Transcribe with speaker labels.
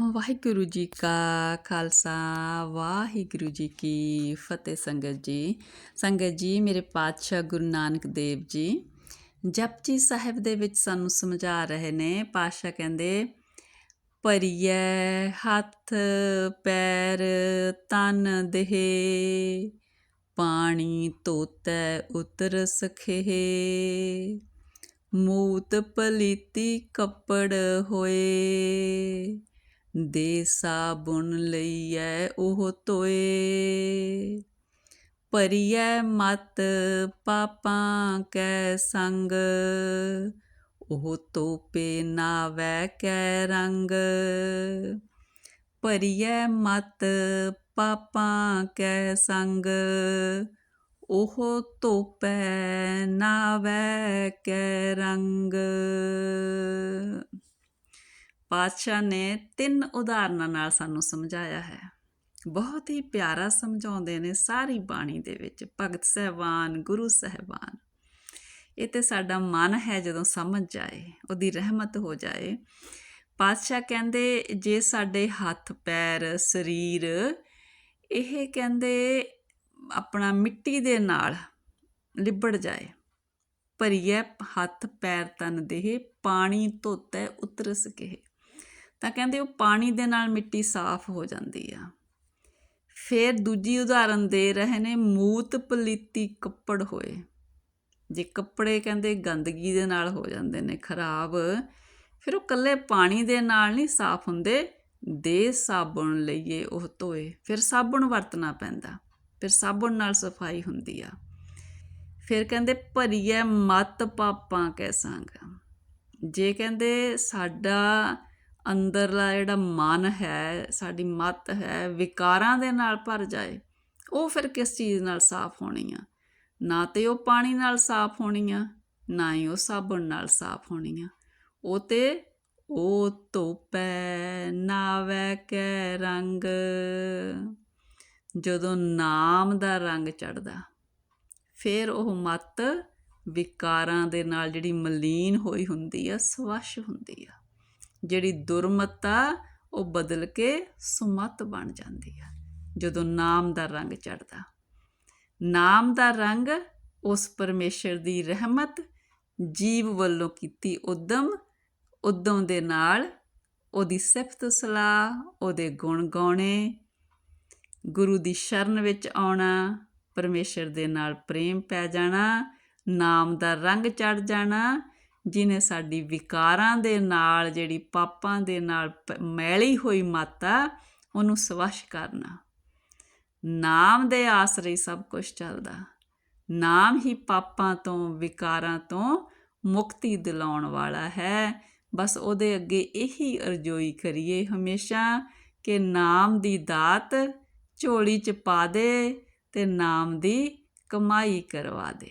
Speaker 1: ਵਾਹਿਗੁਰੂ ਜੀ ਕਾ ਖਾਲਸਾ, ਵਾਹਿਗੁਰੂ ਜੀ ਕੀ ਫਤਿਹ ਸੰਗਤ ਜੀ। ਸੰਗਤ ਜੀ, ਮੇਰੇ ਪਾਤਸ਼ਾਹ ਗੁਰੂ ਨਾਨਕ ਦੇਵ ਜੀ, ਜਪਜੀ ਸਾਹਿਬ ਦੇ ਵਿੱਚ ਸਾਨੂੰ ਸਮਝਾ ਰਹੇ ਨੇ। ਪਾਤਸ਼ਾਹ ਕਹਿੰਦੇ ਪਰਿਐ ਹੱਥ, ਪੈਰ, ਤਨ, ਦੇਹ, ਪਾਣੀ ਧੋਤੈ, ਉਤਰ ਸਖੇ ਮੂਤ ਪਲੀਤੀ ਕੱਪੜ ਹੋਏ। ਦੇ ਸਾਬੁਨ ਲਈਐ ਉਹ ਤੋਏ ਪਰਿਐ ਮਤ ਪਾਪਾਂ ਕੈ ਸੰਗ, ਉਹ ਤੋਪੇ ਨਾਵੈ ਕੈ ਰੰਗ। ਪਰਿਐ ਮਤ ਪਾਪਾਂ ਕੈ ਸੰਗ, ਉਹ ਤੋਪੈ ਨਾਵੈ ਕੈ ਰੰਗ। ਪਾਤਸ਼ਾਹ ਨੇ ਤਿੰਨ ਉਦਾਹਰਨਾਂ ਨਾਲ ਸਾਨੂੰ ਸਮਝਾਇਆ ਹੈ। ਬਹੁਤ ਹੀ ਪਿਆਰਾ ਸਮਝਾਉਂਦੇ ਨੇ ਸਾਰੀ ਬਾਣੀ ਦੇ ਵਿੱਚ, ਭਗਤ ਸਹਿਬਾਨ, ਗੁਰੂ ਸਹਿਬਾਨ। ਇਹ ਤੇ ਸਾਡਾ ਮਨ ਹੈ ਜਦੋਂ ਸਮਝ ਜਾਏ, ਉਹਦੀ ਰਹਿਮਤ ਹੋ ਜਾਏ। ਪਾਤਸ਼ਾਹ ਕਹਿੰਦੇ, ਜੇ ਸਾਡੇ ਹੱਥ, ਪੈਰ, ਸਰੀਰ, ਇਹ ਕਹਿੰਦੇ ਆਪਣਾ ਮਿੱਟੀ ਦੇ ਨਾਲ ਲਿਬੜ ਜਾਏ, ਭਰੀਏ ਹੱਥ, ਪੈਰ, ਤਨ, ਦੇਹ, ਪਾਣੀ ਧੋਤੇ, ਉਤਰਸ ਕੇ ਤਾਂ ਕਹਿੰਦੇ ਉਹ ਪਾਣੀ ਦੇ ਨਾਲ ਮਿੱਟੀ ਸਾਫ਼ ਹੋ ਜਾਂਦੀ ਆ। ਫਿਰ ਦੂਜੀ ਉਦਾਹਰਨ ਦੇ ਰਹੇ ਨੇ, ਮੂਤ ਪਲੀਤੀ ਕੱਪੜ ਹੋਏ। ਜੇ ਕੱਪੜੇ ਕਹਿੰਦੇ ਗੰਦਗੀ ਦੇ ਨਾਲ ਹੋ ਜਾਂਦੇ ਨੇ, ਖਰਾਬ, ਫਿਰ ਉਹ ਕੱਲੇ ਪਾਣੀ ਦੇ ਨਾਲ ਨਹੀਂ ਸਾਫ਼ ਹੁੰਦੇ। ਦੇ ਸਾਬਣ ਲਈਏ, ਉਹ ਧੋਏ। ਫਿਰ ਸਾਬਣ ਵਰਤਣਾ ਪੈਂਦਾ। ਫਿਰ ਸਾਬਣ ਨਾਲ ਸਫ਼ਾਈ ਹੁੰਦੀ ਆ। ਫਿਰ ਕਹਿੰਦੇ ਭਰੀਏ ਮਤ ਪਾਪਾਂ ਕੈ ਸੰਗ। ਜੇ ਕਹਿੰਦੇ ਸਾਡਾ ਅੰਦਰਲਾ ਜਿਹੜਾ ਮਨ ਹੈ, ਸਾਡੀ ਮਤ ਹੈ, ਵਿਕਾਰਾਂ ਦੇ ਨਾਲ ਭਰ ਜਾਏ, ਉਹ ਫਿਰ ਕਿਸ ਚੀਜ਼ ਨਾਲ ਸਾਫ਼ ਹੋਣੀ ਆ? ਨਾ ਤੇ ਉਹ ਪਾਣੀ ਨਾਲ ਸਾਫ਼ ਹੋਣੀ ਆ, ਨਾ ਹੀ ਉਹ ਸਾਬਣ ਨਾਲ ਸਾਫ਼ ਹੋਣੀ ਆ। ਉਹ ਤੇ ਉਹ ਧੋਪੈ ਨਾਵੈ ਕੈ ਰੰਗ, ਜਦੋਂ ਨਾਮ ਦਾ ਰੰਗ ਚੜਦਾ ਫਿਰ ਉਹ ਮਤ ਵਿਕਾਰਾਂ ਦੇ ਨਾਲ ਜਿਹੜੀ ਮਲੀਨ ਹੋਈ ਹੁੰਦੀ ਆ, ਸਵੱਛ ਹੁੰਦੀ ਆ। ਜਿਹੜੀ ਦੁਰਮਤਾ ਉਹ ਬਦਲ ਕੇ ਸੁਮਤ ਬਣ ਜਾਂਦੀ ਆ, ਜਦੋਂ ਨਾਮ ਦਾ ਰੰਗ ਚੜਦਾ ਨਾਮ ਦਾ ਰੰਗ ਉਸ ਪਰਮੇਸ਼ਰ ਦੀ ਰਹਿਮਤ, ਜੀਵ ਵੱਲੋਂ ਕੀਤੀ ਉਦਮ ਉਦਮ ਦੇ ਨਾਲ ਉਹਦੀ ਸਿਫਤ ਸਲਾਹ, ਉਹਦੇ ਗੁਣ ਗਾਉਣੇ, ਗੁਰੂ ਦੀ ਸ਼ਰਨ ਵਿੱਚ ਆਉਣਾ, ਪਰਮੇਸ਼ਰ ਦੇ ਨਾਲ ਪ੍ਰੇਮ ਪੈ ਜਾਣਾ, ਨਾਮ ਦਾ ਰੰਗ ਚੜ ਜਾਣਾ ਜਿਨੇ ਸਾਡੀ ਵਿਕਾਰਾਂ ਦੇ ਨਾਲ, ਜਿਹੜੀ ਪਾਪਾਂ ਦੇ ਨਾਲ ਮੈਲੀ ਹੋਈ ਮਾਤਾ ਉਹਨੂੰ ਸਵਸ਼ ਕਰਨਾ। ਨਾਮ ਦੇ ਆਸਰੇ ਸਭ ਕੁਝ ਚੱਲਦਾ। ਨਾਮ ਹੀ ਪਾਪਾਂ ਤੋਂ, ਵਿਕਾਰਾਂ ਤੋਂ ਮੁਕਤੀ ਦਿਲਾਉਣ ਵਾਲਾ ਹੈ। ਬਸ ਉਹਦੇ ਅੱਗੇ ਇਹੀ ਅਰਜ਼ੋਈ ਕਰੀਏ ਹਮੇਸ਼ਾ ਕਿ ਨਾਮ ਦੀ ਦਾਤ ਝੋਲੀ 'ਚ ਪਾ ਦੇ ਤੇ ਨਾਮ ਦੀ ਕਮਾਈ ਕਰਵਾ ਦੇ।